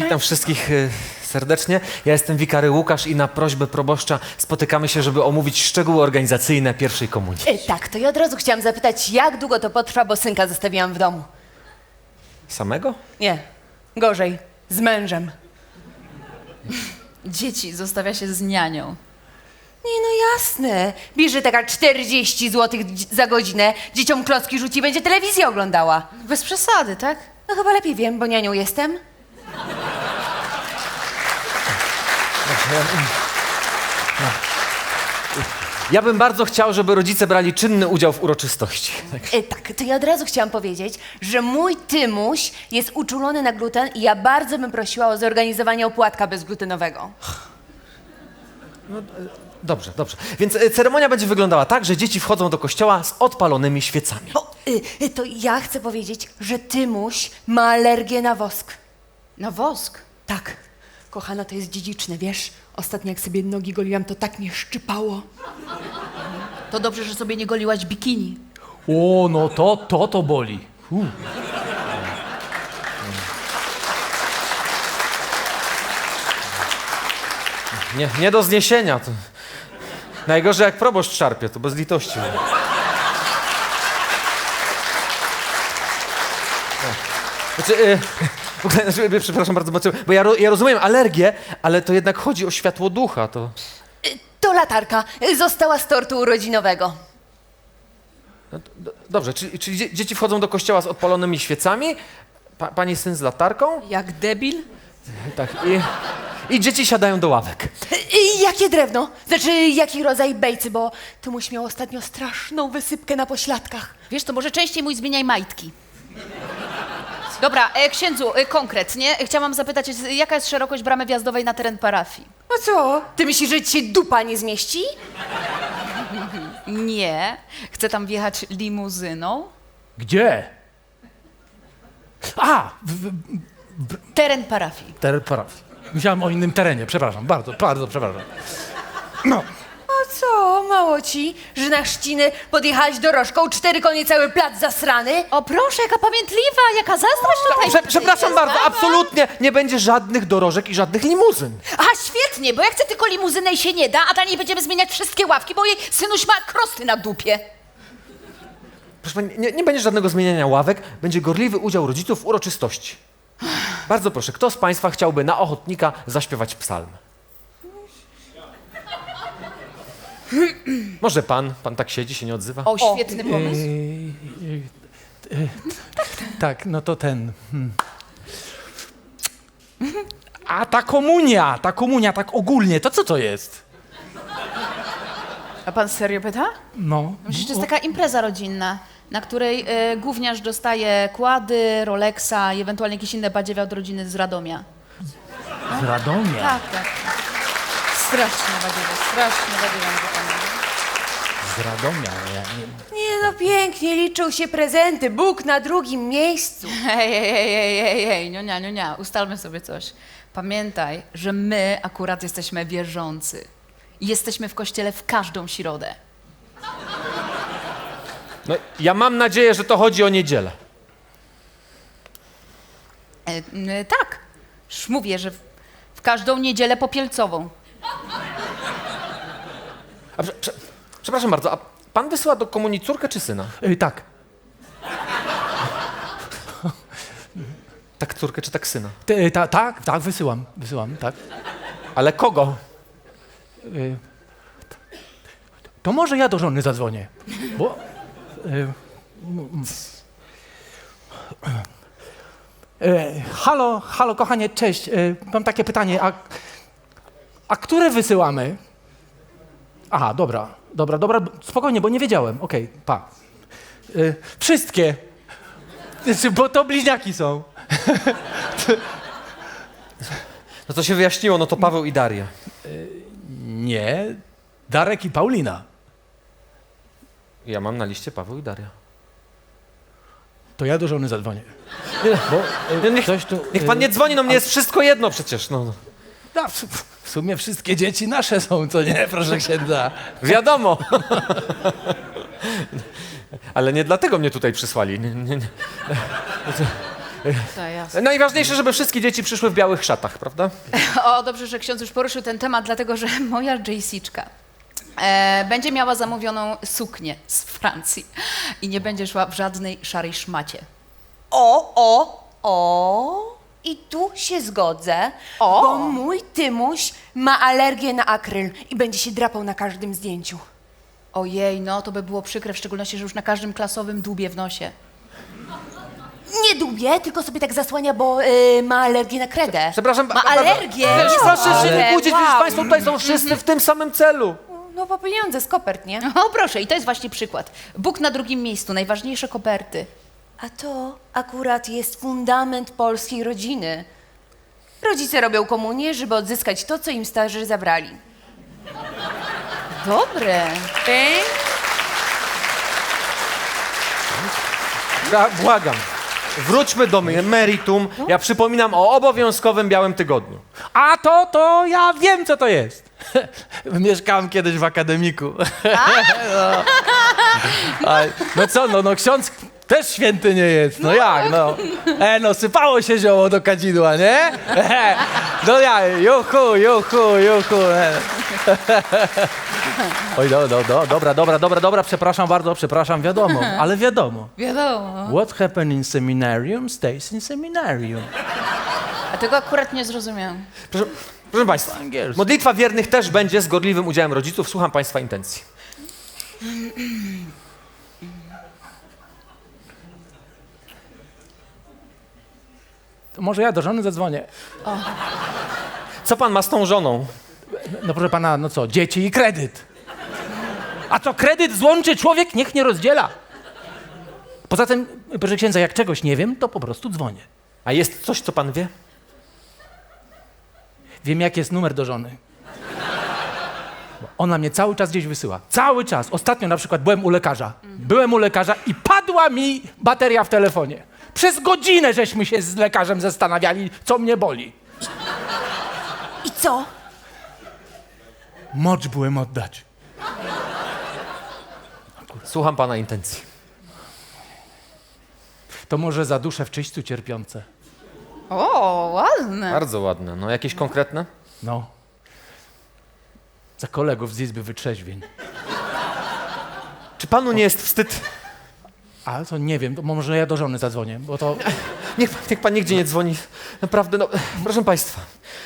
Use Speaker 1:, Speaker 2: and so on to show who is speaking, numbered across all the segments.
Speaker 1: Wi- Witam wszystkich y, serdecznie. Ja jestem wikary Łukasz i na prośbę proboszcza spotykamy się, żeby omówić szczegóły organizacyjne pierwszej komunii.
Speaker 2: E, tak, to ja od razu chciałam zapytać, jak długo to potrwa, bo synka zostawiłam w domu.
Speaker 1: Samego?
Speaker 2: Nie, gorzej, z mężem.
Speaker 3: Dzieci zostawia się z nianią.
Speaker 2: Nie, no jasne. Bierze taka 40 zł za godzinę, dzieciom klocki rzuci i będzie telewizję oglądała.
Speaker 3: Bez przesady, tak?
Speaker 2: No chyba lepiej wiem, bo nianią jestem.
Speaker 1: Ja bym bardzo chciał, żeby rodzice brali czynny udział w uroczystości. Tak.
Speaker 2: E, tak, to ja od razu chciałam powiedzieć, że mój Tymuś jest uczulony na gluten i ja bardzo bym prosiła o zorganizowanie opłatka bezglutenowego.
Speaker 1: Dobrze, dobrze. Więc y, ceremonia będzie wyglądała tak, że dzieci wchodzą do kościoła z odpalonymi świecami.
Speaker 2: O, y, y, to ja chcę powiedzieć, że Tymuś ma alergię na wosk.
Speaker 3: Na wosk.
Speaker 2: Tak, kochana, to jest dziedziczne, wiesz? Ostatnio jak sobie nogi goliłam, to tak mnie szczypało.
Speaker 3: To dobrze, że sobie nie goliłaś bikini.
Speaker 4: O, no to, to, to boli.
Speaker 1: Nie, nie do zniesienia. To... Najgorzej jak proboszcz szarpie, to bez litości. Znaczy, y, ogóle, przepraszam bardzo, bo- bo ja, ja rozumiem alergię, ale to jednak chodzi o światło ducha. To...
Speaker 2: To latarka została z tortu urodzinowego.
Speaker 1: Dobrze, czyli, czyli dzie- dzieci wchodzą do kościoła z odpalonymi świecami, pa, pani syn z latarką,
Speaker 3: Jak debil?
Speaker 1: tak, i, i dzieci siadają do ławek.
Speaker 2: Y, Jakie drewno? Znaczy, jaki rodzaj bejcy, bo Tymuś miał ostatnio straszną wysypkę na pośladkach.
Speaker 3: Wiesz, to może częściej mój zmieniaj majtki. Dobra, e, księdzu, e, konkretnie chciałam zapytać, e, jaka jest szerokość bramy wjazdowej na teren parafii?
Speaker 2: No co? Ty myślisz, że ci się dupa nie zmieści?
Speaker 3: Nie. Chcę tam wjechać limuzyną.
Speaker 4: Gdzie? A, w, w,
Speaker 3: Teren parafii.
Speaker 4: ter, parafii. Myślałem o innym terenie, przepraszam, bardzo, bardzo przepraszam. No,
Speaker 2: co, mało ci, że na trzciny podjechałeś dorożką, cztery konie, cały plac zasrany?
Speaker 3: O proszę, jaka pamiętliwa, jaka zazdrość tutaj.
Speaker 1: Prze, przepraszam bardzo, absolutnie nie będzie żadnych dorożek i żadnych limuzyn.
Speaker 3: A świetnie, bo ja chcę tylko limuzynę i się nie da, a dla niej będziemy zmieniać wszystkie ławki, bo jej synuś ma krosty na dupie.
Speaker 1: Proszę pani, nie, nie będzie żadnego zmieniania ławek, będzie gorliwy udział rodziców w uroczystości. Bardzo proszę, kto z Państwa chciałby na ochotnika zaśpiewać psalm? Może pan, pan tak siedzi, się nie odzywa?
Speaker 3: O, świetny pomysł.
Speaker 4: tak, no to ten. hmm. A ta komunia, ta komunia tak ogólnie, to co to jest?
Speaker 3: A pan serio pyta?
Speaker 4: No,
Speaker 3: Przecież to jest taka impreza rodzinna, na której e, gówniarz dostaje kłady, Rolexa i ewentualnie jakieś inne badziewie od rodziny z Radomia.
Speaker 4: z Radomia.
Speaker 3: Tak, tak. Strasznie badziewie, strasznie badziewie.
Speaker 4: Z Radomia, ja nie...
Speaker 2: Nie no, pięknie, liczą się prezenty, Bóg na drugim miejscu.
Speaker 3: Hej, hej, hej, hej, hej, hej, nionia, nionia, ustalmy sobie coś. Pamiętaj, że my akurat jesteśmy wierzący. I Jesteśmy w kościele w każdą środę.
Speaker 1: No, ja mam nadzieję, że to chodzi o niedzielę.
Speaker 3: E, m, tak, już mówię, że w, w każdą niedzielę popielcową.
Speaker 1: A, prze, prze, przepraszam bardzo, a pan wysyła do komunii córkę czy syna?
Speaker 4: Y, tak,
Speaker 1: Tak córkę czy tak syna?
Speaker 4: Ty, ta, tak, tak, wysyłam, wysyłam, tak.
Speaker 1: Ale kogo?
Speaker 4: Y, to może ja do żony zadzwonię, bo... Y, mm, y, halo, halo, kochanie, cześć. Mam takie pytanie, a, a które wysyłamy? Aha, dobra, dobra, dobra, spokojnie, bo nie wiedziałem. Okej, pa. Y, wszystkie. Znaczy, Bo to bliźniaki są.
Speaker 1: No to się wyjaśniło, no to Paweł i Daria.
Speaker 4: Nie, Darek i Paulina.
Speaker 1: Ja mam na liście Paweł i Daria.
Speaker 4: To ja do żony zadzwonię.
Speaker 1: Bo,
Speaker 4: y,
Speaker 1: niech,
Speaker 4: tu,
Speaker 1: niech pan
Speaker 4: y,
Speaker 1: nie dzwoni, no mnie jest wszystko jedno przecież, no.
Speaker 4: No, w, sumie wszystkie dzieci nasze są, co nie, proszę księdza.
Speaker 1: Wiadomo. Ale nie dlatego mnie tutaj przysłali. Nie, nie, nie. Najważniejsze, żeby wszystkie dzieci przyszły w białych szatach, prawda?
Speaker 3: O, dobrze, że ksiądz już poruszył ten temat, dlatego że moja Jaysiczka e, będzie miała zamówioną suknię z Francji i nie będzie szła w żadnej szarej szmacie.
Speaker 2: O, o, o. I tu się zgodzę,
Speaker 3: O.
Speaker 2: bo mój Tymuś ma alergię na akryl i będzie się drapał na każdym zdjęciu.
Speaker 3: Ojej, no to by było przykre, w szczególności, że już na każdym klasowym dłubie w nosie.
Speaker 2: Nie dubie, tylko sobie tak zasłania, bo y, ma alergię na kredę.
Speaker 1: Przepraszam,
Speaker 2: Ma
Speaker 1: ba- ba- ba-
Speaker 2: alergię!
Speaker 1: Proszę się nie kłócić, przecież Państwo tutaj są wszyscy w tym samym celu.
Speaker 2: No po pieniądze z kopert, nie?
Speaker 3: O, proszę, i to jest właśnie przykład. Bóg na drugim miejscu, najważniejsze koperty.
Speaker 2: A to akurat jest fundament polskiej rodziny. Rodzice robią komunię, żeby odzyskać to, co im starzy zabrali.
Speaker 3: Dobre.
Speaker 1: Ja błagam. Wróćmy do mnie, meritum. Ja przypominam o obowiązkowym białym tygodniu.
Speaker 4: A to, to ja wiem, co to jest. Mieszkałem kiedyś w akademiku. no. A, no co, no, no ksiądz też święty nie jest. No jak, no. E, no sypało się zioło do kadzidła, nie? E, no ja, juchu, juchu, juchu. E. Oj, do, do, do, dobra, dobra, dobra, dobra, przepraszam bardzo, przepraszam, wiadomo, ale wiadomo.
Speaker 3: Wiadomo.
Speaker 4: What happened in seminarium stays in seminarium.
Speaker 3: A tego akurat nie zrozumiałam.
Speaker 1: Proszę, proszę Państwa, modlitwa wiernych też będzie z gorliwym udziałem rodziców. Słucham Państwa intencji.
Speaker 4: Może ja do żony zadzwonię.
Speaker 1: Co Pan ma z tą żoną?
Speaker 4: No proszę pana, no co, dzieci i kredyt. A co kredyt złączy człowiek, niech nie rozdziela. Poza tym, proszę księdza, jak czegoś nie wiem, to po prostu dzwonię.
Speaker 1: A jest coś, co Pan wie?
Speaker 4: Wiem, jaki jest numer do żony. Bo Ona mnie cały czas gdzieś wysyła. Cały czas. Ostatnio na przykład byłem u lekarza. Byłem u lekarza i padła mi bateria w telefonie. Przez godzinę żeśmy się z lekarzem zastanawiali, co mnie boli.
Speaker 2: I co?
Speaker 4: Mocz byłem oddać.
Speaker 1: Słucham Pana intencji.
Speaker 4: To może za duszę w czyśćcu cierpiące.
Speaker 3: O, ładne.
Speaker 1: Bardzo ładne. No jakieś konkretne?
Speaker 4: No. Za kolegów z Izby Wytrzeźwień.
Speaker 1: Czy Panu nie jest wstyd?
Speaker 4: Ale to nie wiem, to może ja do żony zadzwonię, bo to...
Speaker 1: Niech, niech Pan nigdzie nie dzwoni. Naprawdę, no, proszę Państwa.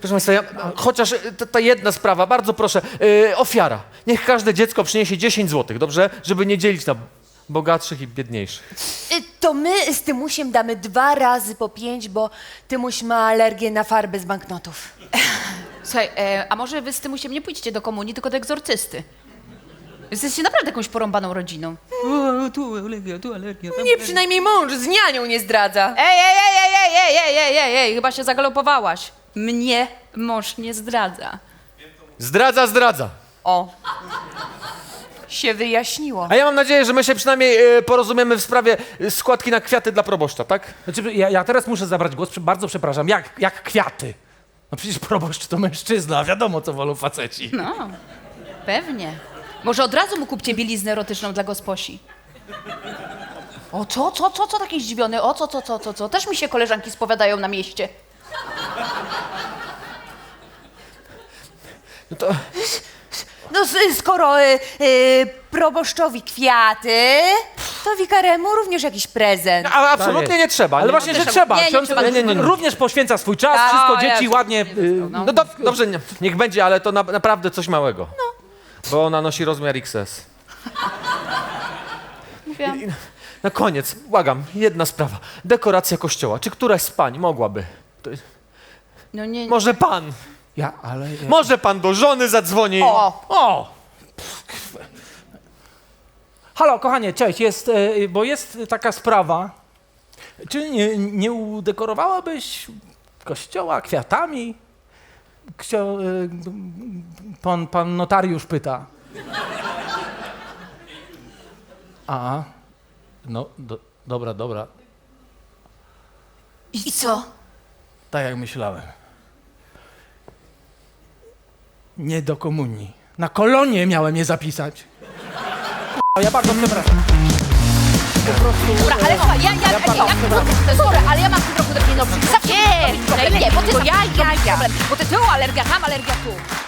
Speaker 1: Proszę Państwa, ja, chociaż y, ta, ta jedna sprawa, bardzo proszę, y, ofiara. Niech każde dziecko przyniesie 10 zł, dobrze? Żeby nie dzielić na bogatszych i biedniejszych.
Speaker 2: Y, To my z Tymusiem damy dwa razy po pięć, bo Tymuś ma alergię na farby z banknotów.
Speaker 3: Słuchaj, e, a może wy z Tymusiem nie pójdziecie do komunii, tylko do egzorcysty? Jesteście naprawdę jakąś porąbaną rodziną. O, tu alergia, tu alergia. tam
Speaker 2: Nie, przynajmniej mąż z nianią nie zdradza.
Speaker 3: Ej, ej, ej, ej, ej, ej, ej, ej, ej, ej, chyba się zagalopowałaś. Mnie mąż nie zdradza.
Speaker 1: Zdradza, zdradza.
Speaker 2: O. Się wyjaśniło.
Speaker 1: A ja mam nadzieję, że my się przynajmniej y, porozumiemy w sprawie y, składki na kwiaty dla proboszcza, tak?
Speaker 4: Znaczy, ja, ja teraz muszę zabrać głos, prze- bardzo przepraszam, jak, jak kwiaty. No przecież proboszcz to mężczyzna, wiadomo co wolą faceci.
Speaker 3: No, pewnie. Może od razu mu kupcie bieliznę erotyczną dla gosposi. O, co, co, co, co taki zdziwiony? O, co, co, co, co, co? Też mi się koleżanki spowiadają na mieście.
Speaker 1: No to
Speaker 2: No skoro y, y, proboszczowi kwiaty, to wikaremu również jakiś prezent.
Speaker 1: a, absolutnie nie trzeba.
Speaker 4: Ale
Speaker 1: nie?
Speaker 4: właśnie, że trzeba.
Speaker 3: nie, nie
Speaker 4: Ksiądz
Speaker 3: trzeba.
Speaker 1: Nie, nie, nie, nie.
Speaker 4: również poświęca swój czas,
Speaker 3: Tak,
Speaker 4: wszystko
Speaker 3: o
Speaker 4: dzieci ładnie...
Speaker 3: nie
Speaker 4: y,
Speaker 3: wysłał,
Speaker 1: No dob- dobrze, nie, niech będzie, ale to na, naprawdę coś małego. Bo ona nosi rozmiar XS.
Speaker 3: Mówiłam.
Speaker 1: I na koniec, błagam, jedna sprawa. Dekoracja kościoła. Czy któraś z pań mogłaby? To,
Speaker 3: No nie,
Speaker 1: może pan,
Speaker 4: Ja, ale... Ja...
Speaker 1: może pan do żony zadzwoni.
Speaker 3: O,
Speaker 4: O! Halo, kochanie, cześć, jest, e, bo jest taka sprawa. Czy nie, nie udekorowałabyś kościoła kwiatami? Ksio, e, pan, pan notariusz pyta. A, no, do, dobra, dobra,
Speaker 2: I co?
Speaker 4: tak jak myślałem. Nie do komunii. Na kolonie miałem je zapisać. Ja bardzo przepraszam. Po prostu...
Speaker 3: Dobra, ale słuchaj, ja, ja,
Speaker 4: ja
Speaker 3: nie, ja, sorry, ale ja mam w tym roku drewniano Zawsze
Speaker 2: Nie,
Speaker 3: nie, nie, bo ty robisz
Speaker 2: ja, ja.
Speaker 3: problem. Bo ty tu alergia, tam alergia tu.